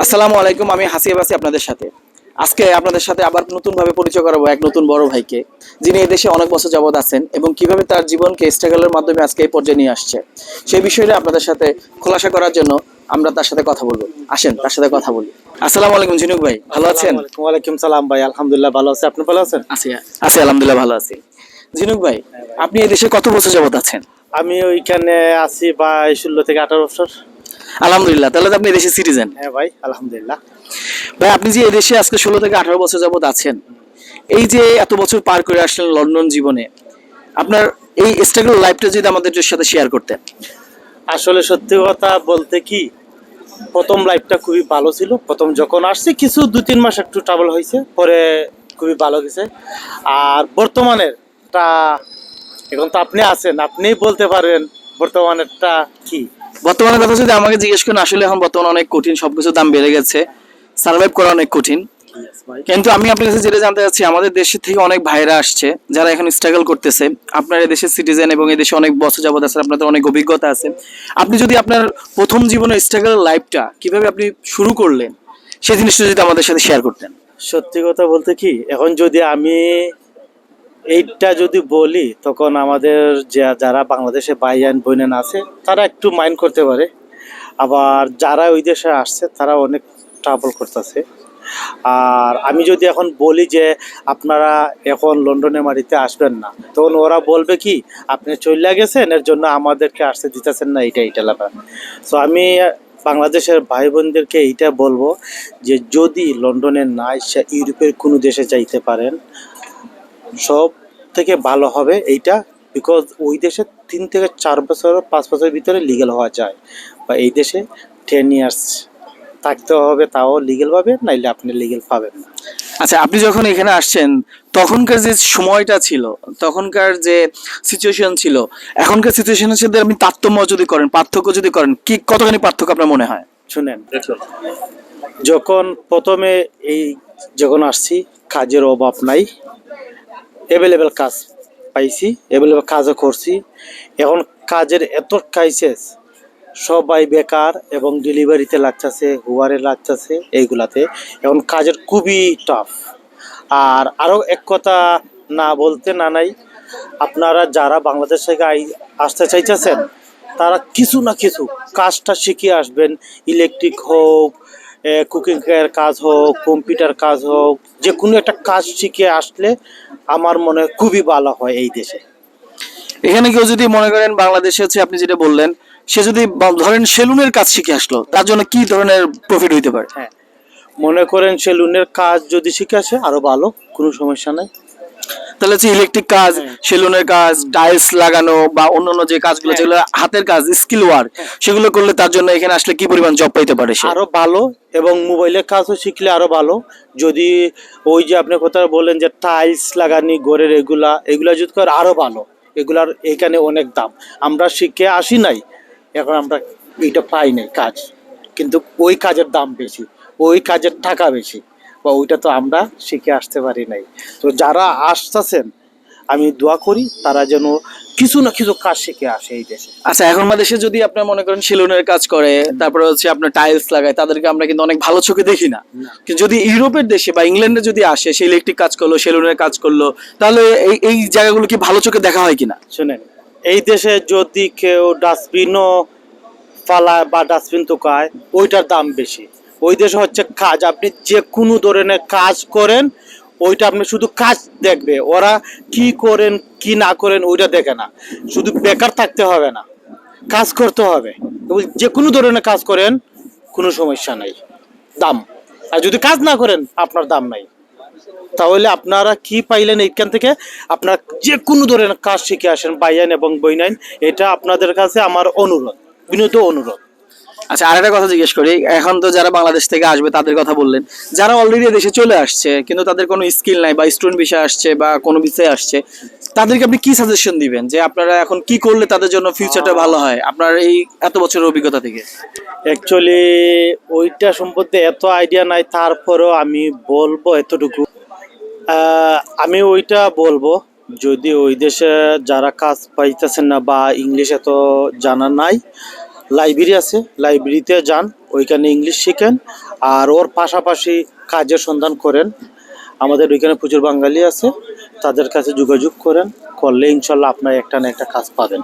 আসসালামু আলাইকুম আমি হাসিব আছি আপনাদের সাথে। আজকে আপনাদের সাথে আবার নতুনভাবে পরিচয় করাবো এক নতুন বড় ভাইকে যিনি এই দেশে অনেক বছর যাবৎ আছেন এবং কীভাবে তার জীবনকে স্ট্রাগলের মাধ্যমে আজকে এই পর্যায়ে নিয়ে আসছে। সেই বিষয়টা আপনাদের সাথে খোলাসা করার জন্য আমরা তার সাথে কথা বলব। আসেন তার সাথে কথা বলি। আসসালামু আলাইকুম ঝিনুক ভাই ভালো আছেন? ওয়ালাইকুম সালাম ভাই আলহামদুলিল্লাহ ভালো আছে। আপনি ভালো আছেন? আছি আছি আলহামদুলিল্লাহ ভালো আছি। ঝিনুক ভাই। আপনি এই দেশে কত বছর যাবৎ আছেন? আমি ওইখানে আছি ভাই ষোলো থেকে আঠারো বছর। আলহামদুলিল্লাহ তাহলে তো আপনি দেশের সিটিজেন হ্যাঁ ভাই আলহামদুলিল্লাহ। ভাই আপনি যে এই দেশে আজকে ষোলো থেকে আঠারো বছর যাবত আছেন এই যে এত বছর পার করে আসলেন লন্ডন জীবনে আপনার এই স্ট্রাগল লাইফটা যদি আমাদের সাথে শেয়ার করতেন। আসলে সত্যি কথা বলতে কি প্রথম লাইফটা খুবই ভালো ছিল। প্রথম যখন আসছি কিছু দু তিন মাস একটু ট্রাভেল হয়েছে পরে খুবই ভালো গেছে আর বর্তমানেরটা এখন তো আপনি আছেন আপনিই বলতে পারবেন বর্তমানেরটা কি? বর্তমানে কথা যদি আমাকে জিজ্ঞেস করেন, আসলে এখন বর্তমানে অনেক কঠিন সবকিছুর দাম বেড়ে গেছে। সার্ভাইভ করা অনেক কঠিন। কিন্তু আমি আপনার কাছে যেটা জানতে চাচ্ছি, আমাদের দেশের থেকে অনেক ভাইরা আসছে, যারা এখন স্ট্রাগল করতেছে। আপনার দেশের সিটিজেন এবং দেশে অনেক বছর যাবত আছে, আপনাদের অনেক অভিজ্ঞতা আছে। আপনি যদি আপনার প্রথম জীবনের স্ট্রাগল লাইফটা কীভাবে আপনি শুরু করলেন, সেই জিনিসটা যদি আমাদের সাথে শেয়ার করতেন। সত্যি কথা বলতে কি, এখন যদি আমি এইটা যদি বলি, তখন আমাদের যারা বাংলাদেশে বাইয়ান বইনেন আছে, তারা একটু মাইন্ড করতে পারে। আবার যারা ওই দেশে আসছে, তারা অনেক ট্রাভেল করতেছে। আর আমি যদি এখন বলি যে, আপনারা এখন লন্ডনে মাটিতে আসবেন না, তখন ওরা বলবে কি, আপনি চলে গেছেন, এর জন্য আমাদেরকে আসতে দিতেছেন না। এইটা এইটা লাগা সো আমি বাংলাদেশের ভাই বোনদেরকে এইটা বলব যে, যদি লন্ডনে না ইউরোপের কোনো দেশে যাইতে পারেন সব থেকে ভালো হবে এইটা বিকজ ওই দেশে তিন থেকে চার বছর পাঁচ বছরের ভিতরে লিগেল হওয়া যায়। বা এই দেশে টেন ইয়ার্স থাকতে হবে তাও লিগেল পাবে নাইলে আপনি লিগেল পাবেন না। আচ্ছা আপনি যখন এখানে আসছেন তখনকার যে সময়টা ছিল তখনকার যে সিচুয়েশন ছিল এখনকার সিচুয়েশনের সাথে আপনি তারতম্য যদি করেন পার্থক্য যদি করেন কি কতখানি পার্থক্য আপনার মনে হয়? শুনেন যখন প্রথমে এই যখন আসছি কাজের অভাব নাই অ্যাভেলেবেল কাজ পাইছি অ্যাভেলেবেল কাজও করছি। এখন কাজের এত ক্রাইসিস সবাই বেকার এবং ডেলিভারিতে লাগতেছে হুয়ারে লাগতেছে, এইগুলাতে। এখন কাজের খুবই টাফ আর আরও এক কথা না বলতে না নাই, আপনারা যারা বাংলাদেশ থেকে আসতে চাইতেছেন, তারা কিছু না কিছু কাজটা শিখে আসবেন। ইলেকট্রিক হোক কুকিং এর কাজ হোক কম্পিউটার কাজ হোক যে কোনো একটা কাজ শিখে আসলে আমার মনে হয় খুবই ভালো হয় এই দেশে। এখানে কেউ যদি মনে করেন বাংলাদেশে হচ্ছে আপনি যেটা বললেন সে যদি ধরেন সেলুনের কাজ শিখে আসলো তার জন্য কি ধরনের প্রফিট হইতে পারে? হ্যাঁ। মনে করেন সেলুনের কাজ যদি শিখে আসে আরও ভালো কোনো সমস্যা নাই। তাহলে হচ্ছে ইলেকট্রিক কাজ। সেলুনের কাজ টাইলস লাগানো বা অন্যান্য যে কাজগুলো। যেগুলো হাতের কাজ স্কিল ওয়ার্ক সেগুলো করলে তার জন্য এখানে আসলে কি পরিমাণ জব পাইতে পারে সে? আরও ভালো এবং মোবাইলের কাজও শিখলে আরও ভালো। যদি ওই যে আপনি কথা বললেন যে টাইলস লাগানি ঘরের এগুলা এগুলা যদি করে আরও ভালো। এগুলার এখানে অনেক দাম। আমরা শিখে আসি নাই এখন আমরা এইটা পাই নাই কাজ। কিন্তু ওই কাজের দাম বেশি ওই কাজের টাকা বেশি। বা ওইটা তো আমরা শিখে আসতে পারি নাই। তো যারা আসতেছেন আমি দোয়া করি তারা যেন কিছু না কিছু কাজ শিখে আসে এই দেশে। আচ্ছা এখন দেশে যদি আপনার মনে করেন সেলুনের কাজ করে তারপরে হচ্ছে আপনার টাইলস লাগায় তাদেরকে আমরা কিন্তু অনেক ভালো চোখে দেখি না। কিন্তু যদি ইউরোপের দেশে বা ইংল্যান্ডে যদি আসে সে ইলেকট্রিক কাজ করল সেলুনের কাজ করল তাহলে এই এই জায়গাগুলো কি ভালো চোখে দেখা হয় কিনা? শুনেন এই দেশে যদি কেউ ডাস্টবিনও ফালায় বা ডাস্টবিন তোকায় ওইটার দাম বেশি। ওই দেশে হচ্ছে কাজ। আপনি যে কোনো ধরনের কাজ করেন, ওইটা আপনি শুধু কাজ দেখবে। ওরা কি করেন, কি না করেন, ওইটা দেখে না। শুধু বেকার থাকতে হবে না, কাজ করতে হবে। এবং যে কোনো ধরনের কাজ করেন, কোনো সমস্যা নাই। দাম। আর যদি কাজ না করেন, আপনার দাম নাই। তাহলে আপনারা কি পাইলেন এইখান থেকে? আপনারা যে কোনো ধরনের কাজ শিখে আসেন বাইয়ান এবং বইনাইন এটা আপনাদের কাছে আমার অনুরোধ, বিনীত অনুরোধ। আচ্ছা আর একটা কথা জিজ্ঞেস করি। এখন তো যারা বাংলাদেশ থেকে আসবে, তাদের কথা বললেন। যারা অলরেডি দেশে চলে আসছে, কিন্তু তাদের কোনো স্কিল নাই বা স্টুডেন্ট বিষয় আসছে বা কোনো বিষয়ে আসছে, তাদেরকে আপনি কি সাজেশন দিবেন? যে আপনারা এখন কি করলে তাদের জন্য ফিউচারটা ভালো হয়? আপনার এই এত বছরের অভিজ্ঞতা থেকে। অ্যাকচুয়ালি ওইটা সম্পর্কে এত আইডিয়া নাই, তারপরেও আমি বলব এতটুকু। আমি ওইটা বলব, যদি ওই দেশে যারা কাজ পাইতেছেন না বা ইংলিশ এত জানা নাই লাইব্রেরি আছে, লাইব্রেরিতে যান, ওইখানে ইংলিশ শিখেন, আর ওর পাশাপাশি কাজের সন্ধান করেন। আমাদের ওইখানে প্রচুর বাঙালি আছে, তাদের কাছে যোগাযোগ করেন, করলে ইনশাল্লাহ আপনার একটা না একটা কাজ পাবেন।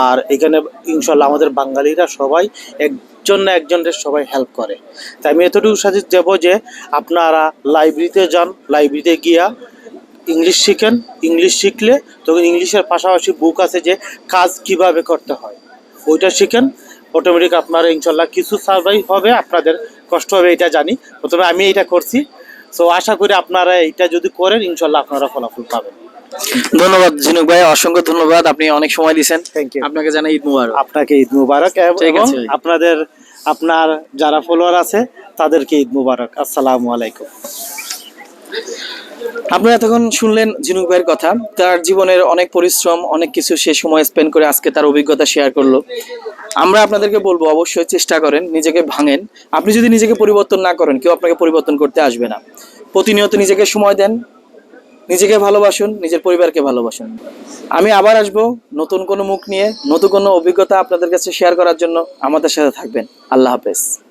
আর এখানে ইনশাল্লাহ আমাদের বাঙালিরা সবাই একজন না একজনের সবাই হেল্প করে। তাই আমি এতটুকু সাজেস্ট দেবো যে, আপনারা লাইব্রেরিতে যান, লাইব্রেরিতে গিয়া ইংলিশ শিখেন। ইংলিশ শিখলে তখন ইংলিশের পাশাপাশি বুক আছে যে, কাজ কীভাবে করতে হয়। ওইটা শিখেন অটোমেটিক আপনারা ইনশাল্লাহ কিছু সার্ভাই হবে আপনাদের কষ্ট হবে এটা জানি। প্রথমে আমি এটা করছি। সো আশা করি আপনারা এটা যদি করেন ইনশাল্লাহ আপনারা ফলাফল পাবেন। ধন্যবাদ ঝিনুক ভাই অসংখ্য ধন্যবাদ আপনি অনেক সময় দিয়েছেন। থ্যাংক ইউ আপনাকে জানাই ঈদ মুবারক। আপনাকে ঈদ মুবারক এবং। আপনাদের আপনার যারা ফলোয়ার আছে তাদেরকে ঈদ মুবারক। আসসালামু আলাইকুম। আপনারা এতক্ষণ শুনলেন ঝিনুক ভাইয়ের কথা। তার জীবনের অনেক পরিশ্রম, অনেক কিছু সে সময় স্পেন্ড করে আজকে তার অভিজ্ঞতা শেয়ার করল। আমরা আপনাদেরকে বলব, অবশ্যই চেষ্টা করেন, নিজেকে ভাঙেন। আপনি যদি নিজেকে পরিবর্তন না করেন, কেউ আপনাকে পরিবর্তন করতে আসবে না। প্রতিনিয়ত নিজেকে সময় দেন, নিজেকে ভালোবাসুন, নিজের পরিবারকে ভালোবাসুন। আমি আবার আসব নতুন কোনো মুখ নিয়ে, নতুন কোনো অভিজ্ঞতা আপনাদের কাছে শেয়ার করার জন্য। আমাদের সাথে থাকবেন। আল্লাহ হাফেজ।